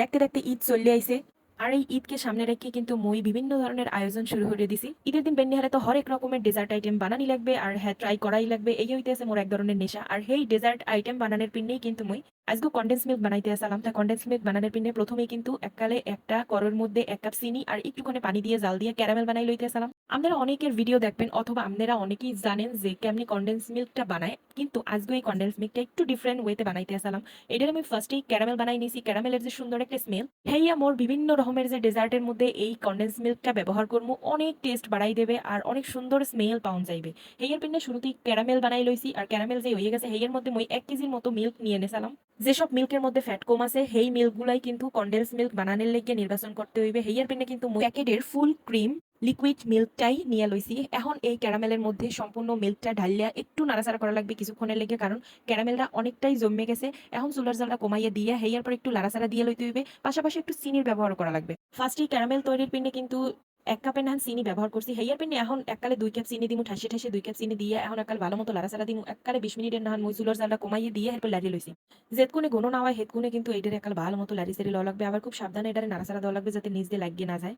দেখতে দেখতে ঈদ চলে আইছে। আর এই ঈদকে সামনে রেখে কিন্তু মই বিভিন্ন ধরনের আয়োজন শুরু করে দিছি। ঈদের দিন বেন্নি হারে তো হরেক রকমের ডেজার্ট আইটেম বানানি লাগবে, আর হ্যাঁ ট্রাই করাই লাগবে। এই হইতেছে মোর এক ধরনের নেশা। আর সেই ডেজার্ট আইটেম বানানোর পিন্নেই কিন্তু মই আজকে কন্ডেন্স মিল্ক বানাইতে আসলাম তা কন্ডেন্স মিল্ক বানানোর পিনে প্রথমেই কিন্তু এককালে একটা করোর মধ্যে এক কাপ চিনি আর একটুখানি পানি দিয়ে জাল দিয়ে ক্যারামেল বানাই লইতে আসলাম আপনারা অনেকের ভিডিও দেখবেন অথবা আপনারা অনেকেই জানেন যে কেমনি কন্ডেন্স মিল্কটা বানায়, কিন্তু আজকে এই কন্ডেন্স মিল্কটা একটু ডিফারেন্ট ওয়েতে বানাইতে আসলাম এটার আমি ফার্স্টেই ক্যারামেল বানাই নিয়েছি ক্যারামেলের যে সুন্দর একটা স্মেল হেইয়া মোর বিভিন্ন রকমের যে ডেজার্টের মধ্যে এই কন্ডেন্স মিল্কটা ব্যবহার করব অনেক টেস্ট বাড়াই দেবে আর অনেক সুন্দর স্মেল পাউন যাইবে। হেইয়ার পিনে শুরুতেই ক্যারামেল বানাই লইছি, আর ক্যারামেল যে হয়ে গেছে, হেইয়ের মধ্যে মই এক কেজির মতো মিল্ক নিয়ে নেছিলাম যেসব মিল্কের মধ্যে ফ্যাট কম আছে, সেই মিল্কগুলাই কিন্তু কন্ডেন্স মিল্ক বানানোর লেগে নির্বাচন করতে হইবে। হেইয়ার পিনে কিন্তু প্যাকেটের ফুল ক্রিম লিকুইড মিল্কটাই নিয়ে লইছি। এখন এই ক্যারামেলের মধ্যে সম্পূর্ণ মিল্কটা ঢালিয়া একটু নাড়াচাড়া করা লাগবে কিছুক্ষণের লেগে, কারণ ক্যারামেলটা অনেকটাই জমে গেছে। এখন চুলার জালটা কমাইয়া দিয়ে হেয়ার পর একটু লাড়াচাড়া দিয়ে লইতে হইবে। পাশাপাশি একটু চিনির ব্যবহার করা লাগবে। ফার্স্টেই ক্যারামেল তৈরির পিনে কিন্তু এক কাপের নান চিনি ব্যবহার করছি। হেয়ার পিনে এখন এককালে দুই কাপ চিনি দিমু, ঠাসে ঠাসে দুই কাপ চিনি দিয়ে এখন একাল ভালো মতো লাড়াচাড়া দিমু। এককালে বিশ মিনিটের নাহান মই চুলার জালটা কমাইয়ে দিয়ে এরপর লাড়িয়ে লইছি জেতকুনে গোনো না হয় হেতকুনে কিন্তু এইটার একাল ভালো মতো লাড়ি সারি লাগবে। আবার খুব সাবধানে এটারে নাড়াচাড়া দেওয়া লাগবে যাতে নিচ দিয়ে লাগিয়ে না যায়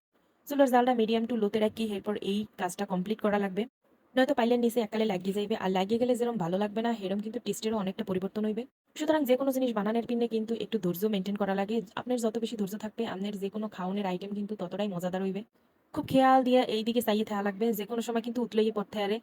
চুলার জালটা মিডিয়াম টু লোতে রাখি এরপর এই কাজটা কমপ্লিট করা লাগবে। নয়তো পাইলের নিচে এককালে লাগিয়ে যাইবে। আর লাগিয়ে গেলে যেরকম ভালো লাগবে না সেরকম কিন্তু টেস্টেরও অনেকটা পরিবর্তন হইবে। সুতরাং যে কোনো জিনিস বানানোর পিনে কিন্তু একটু ধৈর্য মেনটেন করা লাগে। আপনার যত বেশি ধৈর্য থাকবে, আপনার যে কোনো খাওয়ানোর আইটেম কিন্তু ততটাই মজাদার হইবে। খুব খেয়াল দিয়ে এই দিকে চাইয়ে থাকা লাগবে যে কোনো সময় কিন্তু উতলেই পড়তে আরে।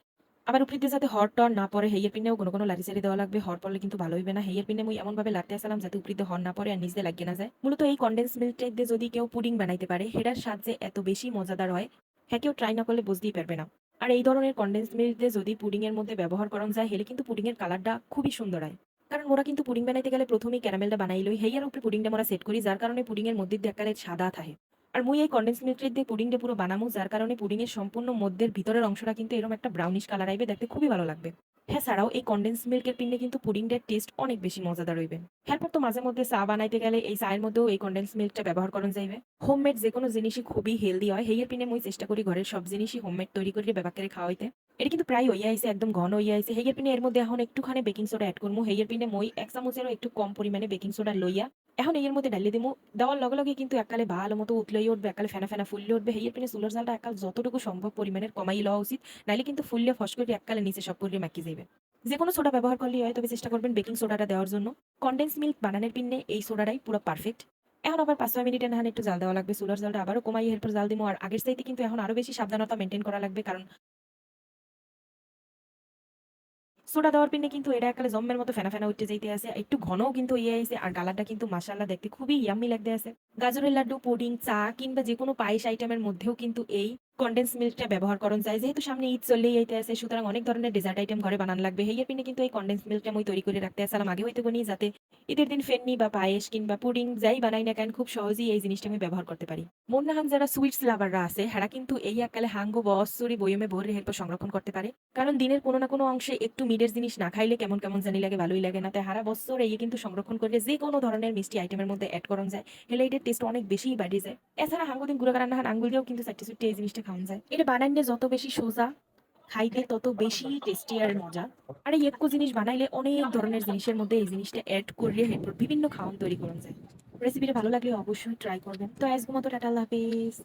আবার উপরিতে যাতে হর টর না পড়ে হেয়ের পিনেও কোনো কোনো লাড়ি চাড়ি দেওয়া লাগবে, হর পড়লে কিন্তু ভালো হইবে না। হেয়ের পিনে মই এমনভাবে লাড়তে আসলাম যাতে উপরিতে হর না পড়ে আর নিজে লাগিয়ে না যায়। মূলত এই কন্ডেন্স মিল্কটা দিয়ে যদি কেউ পুডিং বানাইতে পারে, সেটার সাহায্যে এত বেশি মজাদার হয় হ্যাঁ কেউ ট্রাই না করলে বুঝতেই পারবে না। আর এই ধরনের কন্ডেন্স মিল্ক দিয়ে যদি পুডিং এর মধ্যে ব্যবহার করা যায়, হেলে কিন্তু পুডিং এর কালারটা খুবই সুন্দর হয়। কারণ ওরা কিন্তু পুডিং বানাইতে গেলে প্রথমেই ক্যারামেলটা বানাই লই হেয়ার উপরে পুডিংটা আমরা সেট করি, যার কারণে পুডিং এর মধ্যে দেখালে সাদা থাকে। আর মুই এই কন্ডেন্স মিল্কটা দিয়ে পুডিংটা পুরো বানামু, যার কারণে পুডিং এর সম্পূর্ণ মধ্যের ভিতরের অংশটা কিন্তু এরকম একটা ব্রাউনিশ কালার আইবে, দেখতে খুবই ভালো লাগবে। হ্যাঁ ছাড়াও এই কন্ডেন্স মিল্কের পিনে কিন্তু পুডিংটার টেস্ট অনেক বেশি মজাদার হইবে। এরপর তো মাঝে মধ্যে চা বানাইতে গেলে এই চায়ের মধ্যেও এই কন্ডেন্স মিল্কটা ব্যবহার করা যাইবে। হোমমেড যে কোনো জিনিসই খুবই হেলদি হয়। হেয়ের পিনে মুই চেষ্টা করি ঘরের সব জিনিসই হোমমেড তৈরি করে ব্যবহার খাওয়াইতে। এটা কিন্তু প্রায় হইয়া আইছে, একদম ঘন হইয়া আইছে। হেয়ের পিনে এর মধ্যে এখন একটুখানি বেকিং সোডা অ্যাড করব হেয়ের পিনে মই এক চামচেরও একটু কম পরিমাণে বেকিং সোডা লইয়া এখন এর মধ্যে ডালিয়ে দিমু। দেওয়ার লগে লগে কিন্তু একালে ভালো মতো উতলেই উঠবে একালে ফেনা ফেনা ফুললে উঠবে। হেয়ের পিনে চুলোর জালটা একাল যতটুকু সম্ভব পরিমাণের কমাই লওয়া উচিত। নাইলে কিন্তু ফুললে ফস করে এককালে নিচে সব করে মাকি যাবে যে কোনো সোডা ব্যবহার করলেই হয় তবে চেষ্টা করবেন বেকিং সোডাটা দেওয়ার জন্য। কন্ডেন্স মিল্ক বানানোর পিনে এই সোডাটাই পুরো পারফেক্ট এখন আবার পাঁচ ছয় মিনিটের নাহান একটু জাল দেওয়া লাগবে। চুলার জালটা আবারও কমাই এরপর জাল দিমো। আর আগের চাইতে কিন্তু এখন আরও বেশি সাবধানতা মেনটেন করা লাগবে। কারণ সোডা দেওয়ার পিনে কিন্তু এটা একালে জম্মের মতো ফেনা ফেনা উঠে যাইতে আছে। একটু ঘনও কিন্তু ইয়ে আছে আর গালাটা কিন্তু মাসাল্লাহ দেখতে খুবই ইয়াম্মি লাগতে আছে। গাজরের লাড্ডু, পুডিং, চা কিংবা যে কোনো পায়েস আইটেমের মধ্যেও কিন্তু এই কন্ডেন্স মিল্কটা ব্যবহার করন। যায় যেহেতু সামনে ঈদ চললেই আইতে আছে, সুতরাং অনেক ধরনের ডেজার্ট আইটেম ঘরে বানান লাগবে। হেয়ের পিনে কিন্তু এই কন্ডেন্স মিল্কটা মই তৈরি করে রাখতে আসলাম আগে হইতে কোনি যাতে ঈদের দিন ফেননি বা পায়েস কিংবা পুডিং যাই বানাই না কেন খুব সহজেই এই জিনিসটা আমি ব্যবহার করতে পারি। মন্নাহান যারা সুইটস লাভাররা আছে হেরা কিন্তু এই একালে হাঙ্গো বা অসুরি বয়মে ভরে এরপর সংরক্ষণ করতে পারে। কারণ দিনের কোনো না কোনো অংশে একটু মিডের জিনিস না খাইলে কেমন কেমন জানি লাগে, ভালোই লাগে না। তাই হারা বছর এই কিন্তু সংরক্ষণ করলে যে কোনো ধরনের মিষ্টি আইটেমের মধ্যে অ্যাড করা যায়। হেলে এটার টেস্ট অনেক বেশি বাড়িয়ে যায়। এছাড়া হাঙ্গো দিন না হয় আঙ্গুল দিয়েও কিন্তু চারটে চুট্টি এই জিনিসটা খাওয়া যায়। এটা বানাইলে যত বেশি সোজা, খাইতে তত বেশি টেস্টি আর মজা। আর এই একটু জিনিস বানাইলে অনেক ধরনের জিনিসের মধ্যে এই জিনিসটা অ্যাড করে এরপর বিভিন্ন খাওয়ান তৈরি করা যায়। রেসিপিটা ভালো লাগলে অবশ্যই ট্রাই করবেন। তো আজকের মতো টাটা, আল্লাহ হাফিজ।